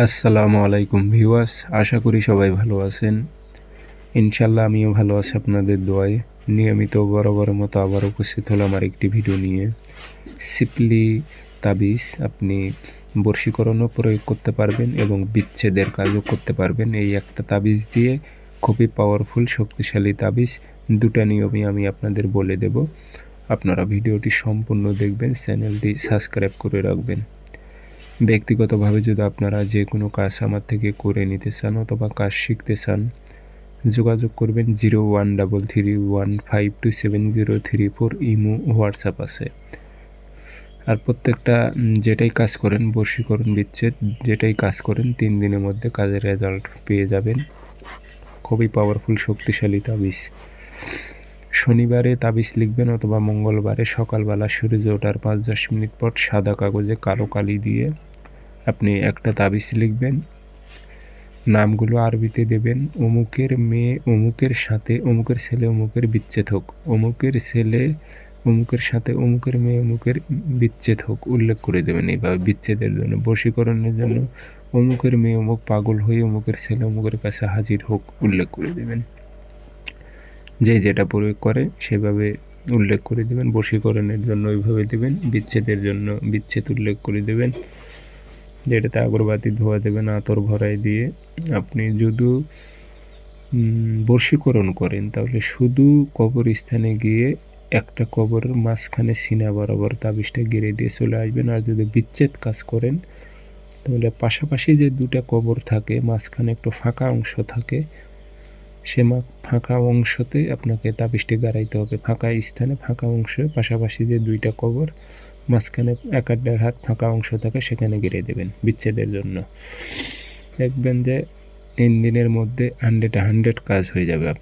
আসসালামু আলাইকুম ভিউয়ার্স, আশা করি সবাই ভালো আছেন। ইনশাল্লাহ আমিও ভালো আছি আপনাদের দোয়ায়। নিয়মিত বরাবর মতো আবার উপস্থিত হলাম আমার একটি ভিডিও নিয়ে। সিপলি তাবিজ আপনি বর্ষীকরণও প্রয়োগ করতে পারবেন এবং বিচ্ছেদের কাজও করতে পারবেন। এই একটা তাবিজ দিয়ে খুবই পাওয়ারফুল শক্তিশালী তাবিজ। দুটা নিয়মই আমি আপনাদের বলে দেব। আপনারা ভিডিওটি সম্পূর্ণ দেখবেন, চ্যানেলটি সাবস্ক্রাইব করে রাখবেন। ব্যক্তিগতভাবে যদি আপনারা যে কোনো কাজ আমার থেকে করে নিতে চান অথবা কাজ শিখতে চান, যোগাযোগ করবেন zero one double three one five two seven zero three four imo WhatsApp আছে। আর প্রত্যেকটা যেটাই কাজ করেন বর্ষীকরণ বিচ্ছেদ, যেটাই কাজ করেন তিন দিনের মধ্যে কাজের রেজাল্ট পেয়ে যাবেন। খুবই পাওয়ারফুল শক্তিশালী তাবিজ। শনিবারে তাবিজ লিখবেন অথবা মঙ্গলবারে সকালবেলা সূর্য ওঠার পাঁচ দশ মিনিট পর সাদা কাগজে কালো কালি দিয়ে আপনি একটা তাবিজ লিখবেন, নামগুলো আরবিতে দেবেন, অমুকের মেয়ে অমুকের সাথে, অমুকের ছেলে অমুকের বিচ্ছেদ হোক, অমুকের ছেলে অমুকের সাথে, অমুকের মেয়ে অমুকের বিচ্ছেদ হোক, উল্লেখ করে দেবেন এইভাবে বিচ্ছেদের জন্য, বশীকরণের জন্য, অমুকের মেয়ে অমুক পাগল হয়ে অমুকের ছেলে অমুকের কাছে হাজির হোক, উল্লেখ করে দেবেন। যে যেটা প্রয়োগ করে সেভাবে উল্লেখ করে দেবেন, বশীকরণের জন্য ওইভাবে দেবেন, বিচ্ছেদের জন্য বিচ্ছেদ উল্লেখ করে দেবেন। যেটাতে আগরবাতি ধোয়া দেবেন আতর ভরাই দিয়ে আপনি যদি বর্ষীকরণ করেন, তাহলে শুধু কবরস্থানে গিয়ে একটা কবরের মাঝখানে সিনা বরাবর তাবিজটা গেড়ে দিয়ে চলে আসবেন। আর যদি বিচ্ছেদ কাজ করেন, তাহলে পাশাপাশি যে দুটা কবর থাকে, মাঝখানে একটু ফাঁকা অংশ থাকে, সে ফাঁকা অংশতে আপনাকে তাবিজটি গাড়াইতে হবে। ফাঁকা স্থানে ফাঁকা অংশে, পাশাপাশি যে দুইটা কবর মাঝখানে এক আট দেড় হাত ফাঁকা অংশ থাকে, সেখানে গেড়ে দেবেন বিচ্ছেদের জন্য। দেখবেন যে তিন দিনের মধ্যে হান্ড্রেড হান্ড্রেড কাজ হয়ে যাবে